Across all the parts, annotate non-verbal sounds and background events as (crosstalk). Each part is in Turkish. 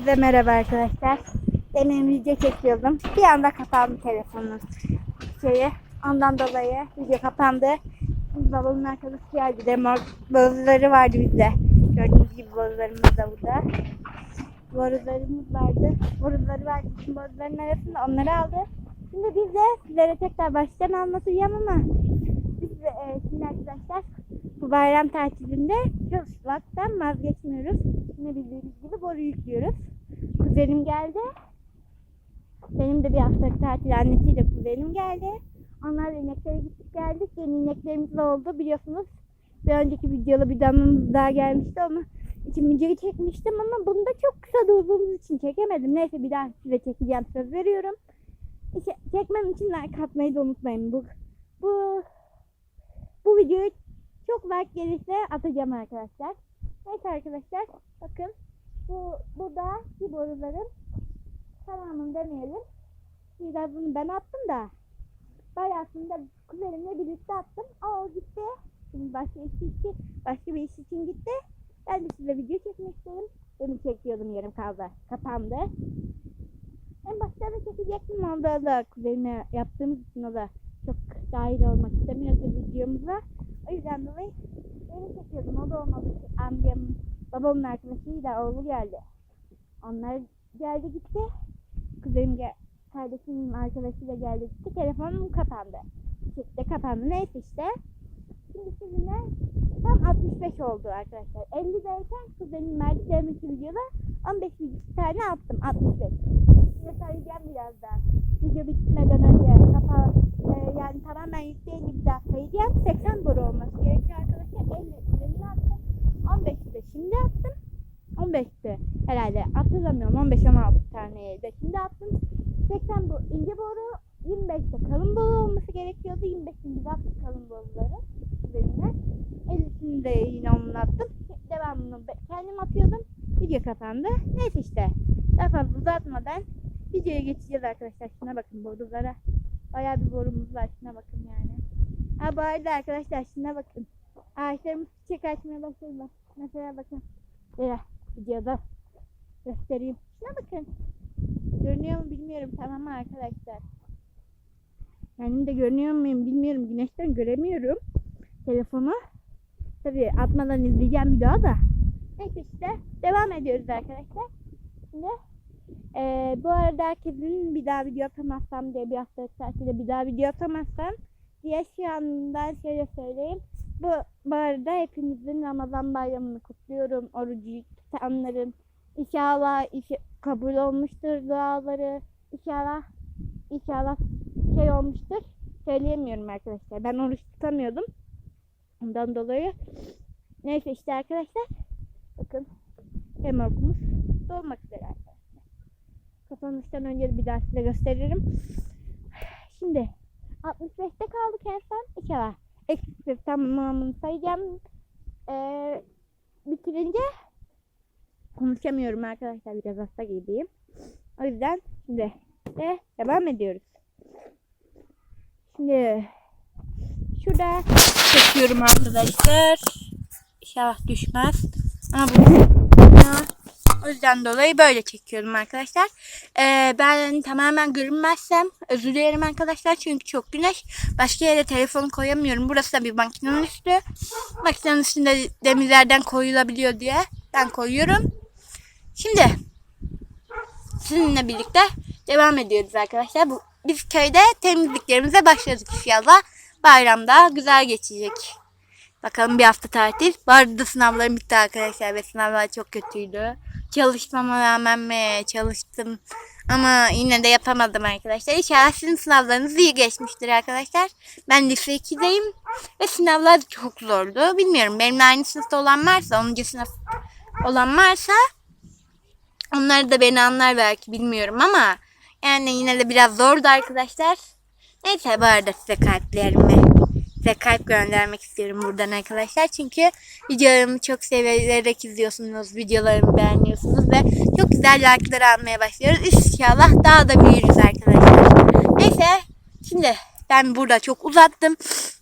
Hepinize merhaba arkadaşlar. Benim video çekiyordum. Bir anda kapandı telefonum şeyi. Ondan dolayı video kapandı. Babamın arkadaşı geldi. Demor boruları vardı bizde. Gördüğünüz gibi borularımız da burada. Borularımız vardı. Boruları vardı. Şimdi boruların arasında onları aldı. Şimdi biz de sizlere tekrar baştan anlatacağım ama biz de, e, şimdi arkadaşlar bu bayram tatilinde çalışmaktan vazgeçmiyoruz. Yine bildiğiniz gibi boru yüklüyoruz. Kuzenim geldi. Benim de bir haftalık tatil annesiyle kuzenim geldi. Onlarla ineklere gittik geldik. Yeni ineklerimiz oldu biliyorsunuz. Bir önceki videoda bir damlamız daha gelmişti ama için videoyu çekmiştim ama bunu da çok kısa durduğumuz için çekemedim. Neyse bir daha size çekeceğim söz veriyorum. İşte çekmem için like atmayı da unutmayın. Bu, bu, bu videoyu çok like gelirse atacağım arkadaşlar. Neyse arkadaşlar bakın bu burada bir boruların tamamını deneyelim. Biraz bunu ben attım da bayağısında kuzenimle birlikte attım. O gitti. Şimdi başka iş için, başka bir iş için gitti. Ben de size video çekmek istedim. Beni çekiyordum yarım kaldı. Kapandı. En başta da çekecektim ama da, da kuzenime yaptığımız için o da çok dahil olmak istemiyordu videomuza. O yüzden dolayı beni çekiyordum. O da olmadı. Amcam, babamın arkadaşıyla oğlu geldi. Onlar geldi gitti. Kuzenim gel kardeşimin arkadaşıyla geldi gitti. Telefonum kapandı. İşte kapandı. Neyse işte. Şimdi sizinle tam 65 oldu arkadaşlar. 50'deyken kuzenim verdi. Deminki videoda 15 tane attım. 65. Size söyleyeceğim biraz daha. Video bitmeden önce kapağı e, yani tamamen yükleyince bir daha sayacağım. 80 boru olması gerekiyor arkadaşlar. 50 üzerine attım. 15'i de şimdi attım. 15'ti herhalde hatırlamıyorum. 15 16 taneye de şimdi attım. 80 bu ince boru 25'te kalın boru olması gerekiyordu. 25'in biz attık kalın boruları üzerine. 50'sini de yine onun attım. Devamını kendim atıyordum. Video kapandı. Neyse işte. Daha fazla uzatmadan videoya geçeceğiz arkadaşlar. Şuna bakın borulara. Bayağı bir borumuz var. Şuna bakın yani. Ha bu arada arkadaşlar şuna bakın. Ağaçlarımız çiçek açmaya başladı bak. mesela bakın Böyle videoda göstereyim. Şuna bakın. Görünüyor mu bilmiyorum tamam mı arkadaşlar. Kendim de görünüyor muyum bilmiyorum. Güneşten göremiyorum telefonu. Tabii atmadan izleyeceğim bir daha da. Neyse işte devam ediyoruz arkadaşlar. Şimdi eee, bu arada herkesin bir daha video atamazsam diye bir haftalık tatilde bir daha video atamazsam diye şu andan şöyle söyleyeyim. Bu, bu arada hepinizin Ramazan bayramını kutluyorum. Orucu tutanların inşallah işi kabul olmuştur duaları. İnşallah inşallah şey olmuştur. Söyleyemiyorum arkadaşlar. Ben oruç tutamıyordum. Ondan dolayı. Neyse işte arkadaşlar. Bakın hemorkumuz dolmak üzere arkadaşlar. Kapanıştan önce bir daha size gösteririm. Şimdi 65'te kaldık en son. İnşallah eksik tamamını sayacağım. Ee, bitirince konuşamıyorum arkadaşlar. Biraz hasta gibiyim. O yüzden şimdi de devam ediyoruz. Şimdi şurada çekiyorum arkadaşlar. İnşallah düşmez. Ama bu o yüzden dolayı böyle çekiyorum arkadaşlar. Ee, ben tamamen görünmezsem özür dilerim arkadaşlar. Çünkü çok güneş. Başka yere telefon koyamıyorum. Burası da bir makinenin üstü. Makinenin üstünde demirlerden koyulabiliyor diye ben koyuyorum. Şimdi sizinle birlikte devam ediyoruz arkadaşlar. Bu, biz köyde temizliklerimize başladık inşallah. Bayramda güzel geçecek. Bakalım bir hafta tatil. Bu arada sınavlarım bitti arkadaşlar ve sınavlar çok kötüydü. Çalışmama rağmen mi çalıştım ama yine de yapamadım arkadaşlar. İnşallah sizin sınavlarınız iyi geçmiştir arkadaşlar. Ben lise 2'deyim ve sınavlar çok zordu. Bilmiyorum benimle aynı sınıfta olan varsa 10. sınıf olan varsa onlar da beni anlar belki bilmiyorum ama yani yine de biraz zordu arkadaşlar. Neyse bu arada size kalplerimi size kalp göndermek istiyorum buradan arkadaşlar. Çünkü videolarımı çok severek izliyorsunuz. Videolarımı beğeniyorsunuz ve çok güzel like'lar almaya başlıyoruz. İnşallah daha da büyürüz arkadaşlar. Neyse şimdi ben burada çok uzattım.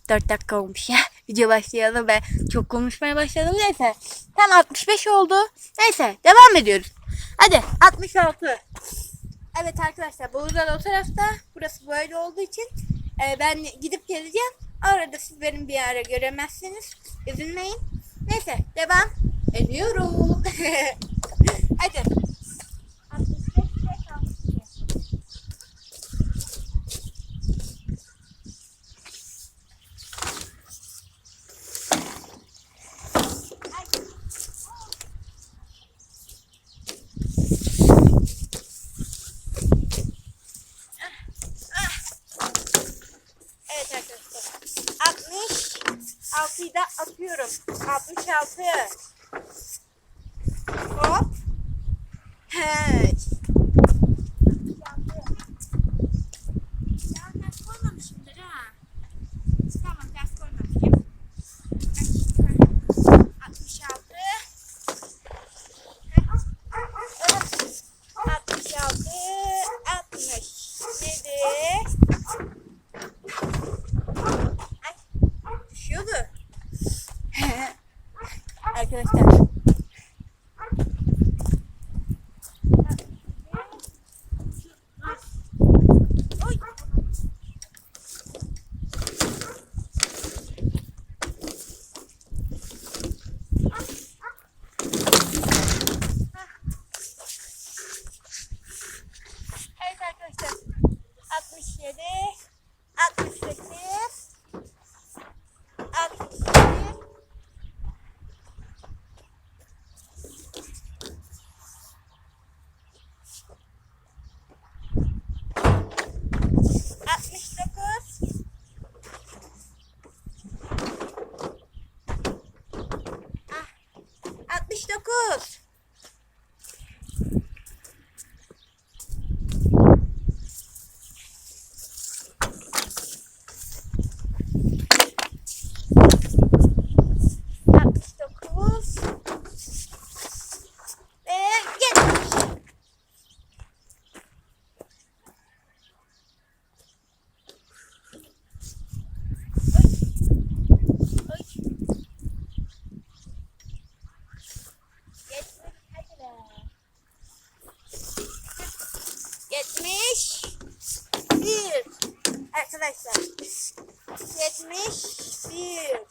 4 dakika olmuş ya. (laughs) Video başlayalım ve çok konuşmaya başladım. Neyse. Tam 65 oldu. Neyse devam ediyoruz. Hadi 66. Evet arkadaşlar Bolu'dan o tarafta. Burası böyle olduğu için e, ben gidip geleceğim. Orada siz benim bir ara göremezsiniz. Üzülmeyin. Neyse devam ediyorum. (laughs) Hadi. 66'yı da atıyorum. 66. Hop. He, de este 71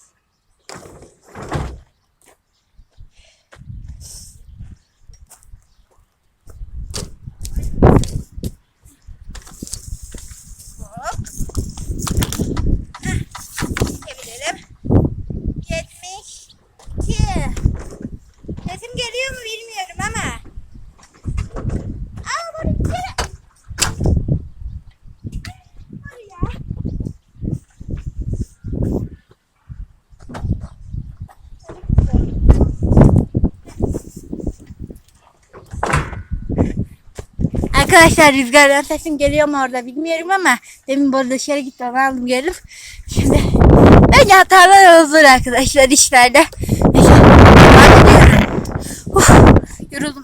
Arkadaşlar rüzgardan sesim geliyor mu orada bilmiyorum ama demin bu dışarı gitti onu aldım geldim. Şimdi böyle hatalar olur arkadaşlar işlerde. Uf, yoruldum.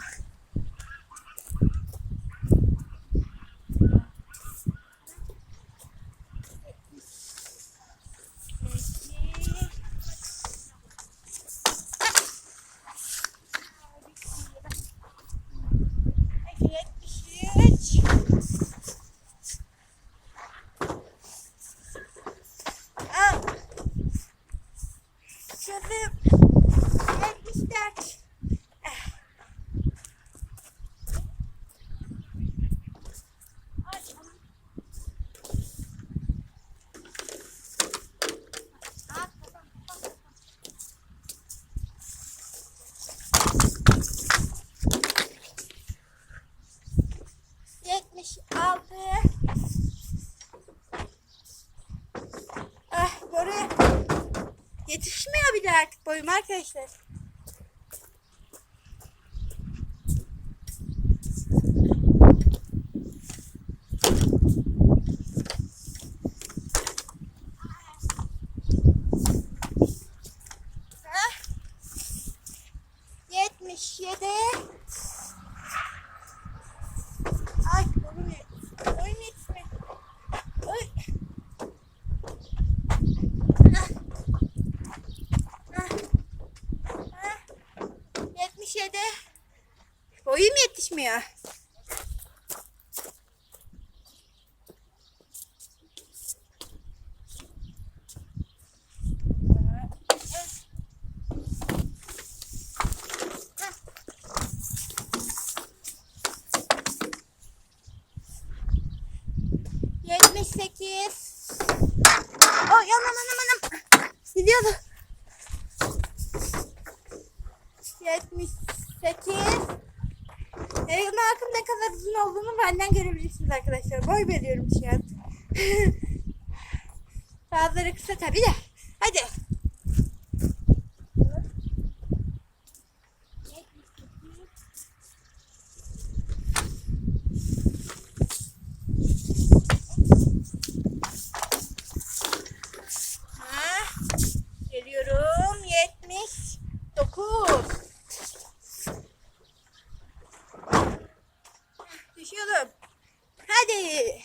artık boyum arkadaşlar. Olduğunu benden görebilirsiniz arkadaşlar. Boy veriyorum şu (laughs) an. Bazıları kısa tabii de. Hadi. Ha, geliyorum. 79. Düşüyorum. Hadi.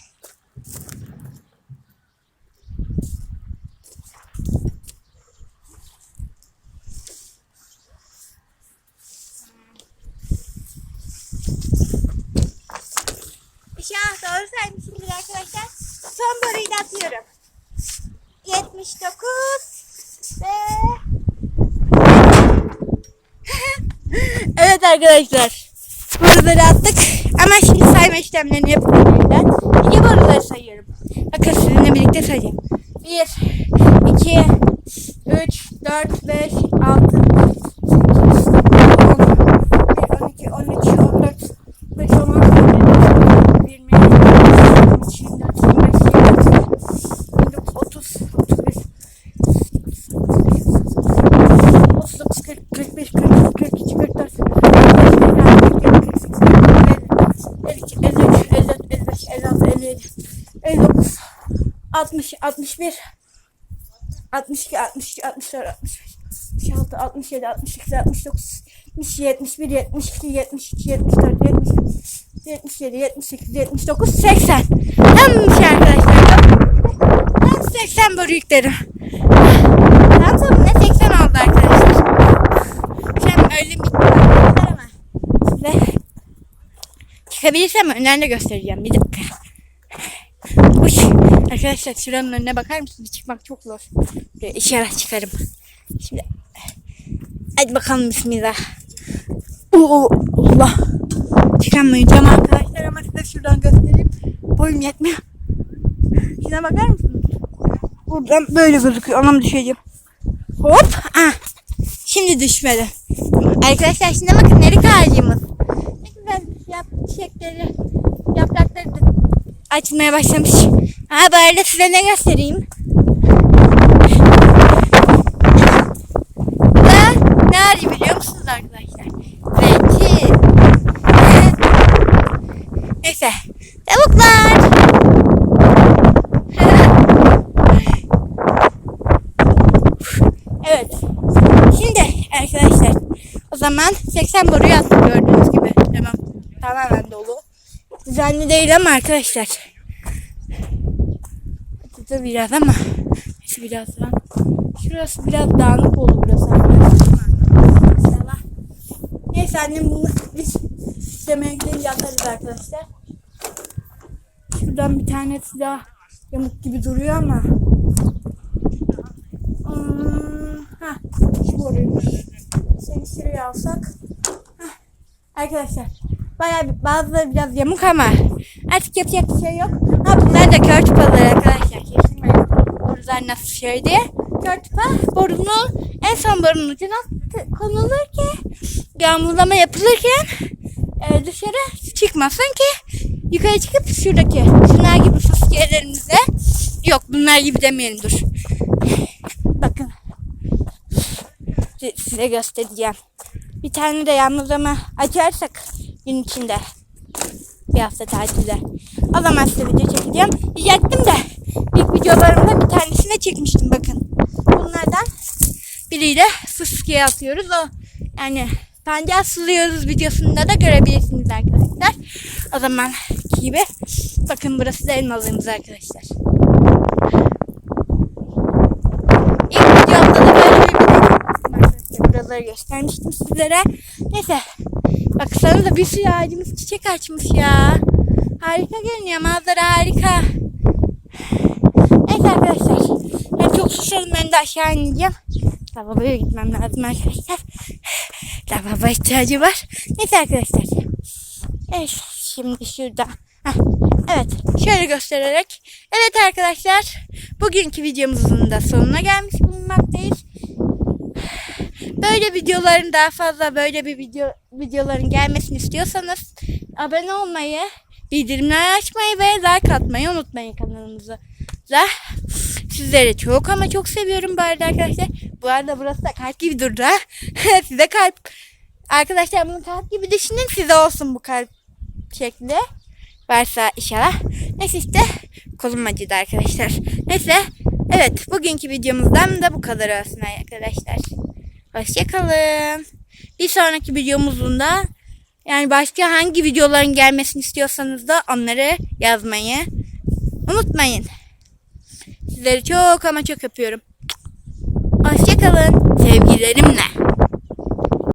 İnşallah doğru saymışımdır arkadaşlar. Son boruyu da atıyorum. 79 ve (laughs) Evet arkadaşlar. Boruları attık. Ama şimdi sayma işlemlerini yapıyorum. İki boruları sayıyorum. Bakın sizinle birlikte sayacağım. 1, 2, 3, 4, 5, 61, 62, 63, 64, 65, 66, 67, 68, 69, 70, 71, 72, 73, 74, 75, 77, 78, 79, 80. Tamammış arkadaşlar. Ben 80 boru yüklerim. Tam sonunda 80 oldu arkadaşlar. Şu an öyle bitti ama size çıkabilirsem önden de göstereceğim. Bir dakika. Uş. Arkadaşlar şuranın önüne bakar mısınız? Çıkmak çok zor. Böyle işaret çıkarım. Şimdi hadi bakalım bismillah. Oo, Allah. Çıkamayacağım arkadaşlar ama size şuradan göstereyim. Boyum yetmiyor. Şuna bakar mısınız? Buradan böyle gözüküyor. Anam düşeceğim. Hop. Ah. Şimdi düşmedi. Arkadaşlar şimdi bakın erik ağacımız. Ne güzel yap, çiçekleri, yaprakları açmaya başlamış. Ha böyle size ne göstereyim. Bu da ne ağacı biliyor musunuz arkadaşlar? Zeytin. Neyse. Tavuklar. (laughs) Evet. Şimdi arkadaşlar o zaman 80 boruyu attım gördüğünüz gibi. Tamam. Tamamen dolu. Düzenli değil ama arkadaşlar. Burada biraz ama neyse birazdan. Şurası biraz dağınık oldu burası arkadaşlar. Neyse annem bunu biz istemeye gidince atarız arkadaşlar. Şuradan bir tane daha yamuk gibi duruyor ama Hmm, ha, şu boruymuş. Seni şuraya alsak. Hah, Arkadaşlar bayağı bazıları biraz yamuk ama artık yapacak bir şey yok. Ha bunlar da kör tıpaları arkadaşlar. Kesilmeyin. Borular nasıl şey diye. Kör tıpa borunun en son borunun ucuna konulur ki yağmurlama yapılırken e, dışarı çıkmasın ki yukarı çıkıp şuradaki şunlar gibi fıskiyelerimize yok bunlar gibi demeyelim dur. Bakın. Si- Size göstereceğim. Bir tane de yağmurlama açarsak gün içinde. Bir hafta tatilde. O zaman size çekeceğim. Diyecektim de ilk videolarımda bir tanesine çekmiştim bakın. Bunlardan biriyle fıskiye atıyoruz. O yani pancar suluyoruz videosunda da görebilirsiniz arkadaşlar. O zaman gibi. Bakın burası da elmalığımız arkadaşlar. İlk videomda da böyle bir video arkadaşlar. Buraları göstermiştim sizlere. Neyse. Baksanıza bir sürü ağacımız çiçek açmış ya. Harika görünüyor. Manzara harika. Neyse arkadaşlar. Ben çok susadım. Ben de aşağı ineceğim. Lavaboya gitmem lazım arkadaşlar. Lavabo ihtiyacı var. Neyse arkadaşlar. Evet şimdi şurada. Heh, Evet, şöyle göstererek. Evet arkadaşlar, bugünkü videomuzun da sonuna gelmiş bulunmaktayız. Böyle videoların daha fazla böyle bir video videoların gelmesini istiyorsanız abone olmayı, bildirimleri açmayı ve like atmayı unutmayın kanalımıza. Sizleri çok ama çok seviyorum bu arada arkadaşlar. Bu arada burası da kalp gibi durdu. (laughs) Size kalp. Arkadaşlar bunu kalp gibi düşünün size olsun bu kalp şekli. Varsa inşallah. Neyse işte kolum acıdı arkadaşlar. Neyse evet bugünkü videomuzdan da bu kadar olsun arkadaşlar. Hoşçakalın. Bir sonraki videomuzun da yani başka hangi videoların gelmesini istiyorsanız da onları yazmayı unutmayın. Sizleri çok ama çok öpüyorum. Hoşçakalın. Sevgilerimle.